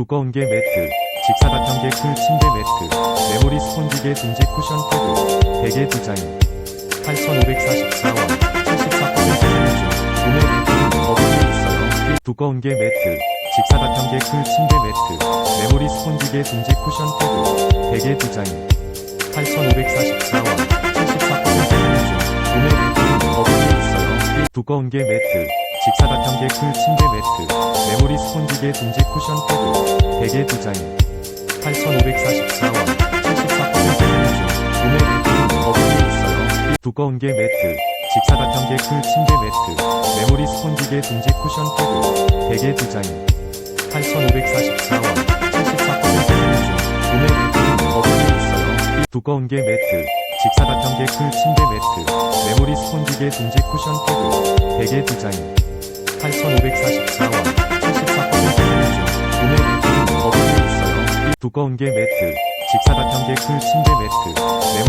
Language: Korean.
두꺼운 게 매트, 직사각형 게쿨 침대 매트, 메모리 스폰지계 둥지 쿠션 패드, 베개 디자인. 8,544원, 74% 할인 중. 구매 대행은 거부해 있어요. 두꺼운 게 매트, 직사각형 게쿨 침대 매트, 메모리 스폰지계 둥지 쿠션 패드, 베개 디자인. 8,544원, 74% 할인 중. 구매 대행은 거부해 있어요. 두꺼운 게 매트, 직사각형 게쿨 침대 매트, 메모리 스폰지계 둥지 쿠션 패드, 베개 디자인. 8,544원, 74% 할인 중. 구매 대행은 거부해 있어요. 두꺼운 게 매트, 직사각형 게쿨 침대 매트, 메모리 스폰지계 둥지 쿠션 패드, 베개 디자인. 8,544원, 74% 할인 중. 구매 대행은 거부해 있어요. 두꺼운 게 매트, 직사각형 게쿨 침대 매트, 메모리 스폰지계 둥지 쿠션 패드, 베개 디자인. 8,544원, 74% 할인 중. 구매 대행은 거부해 있어요. 두꺼운 게 매트, 직사각형 게쿨 침대 매트,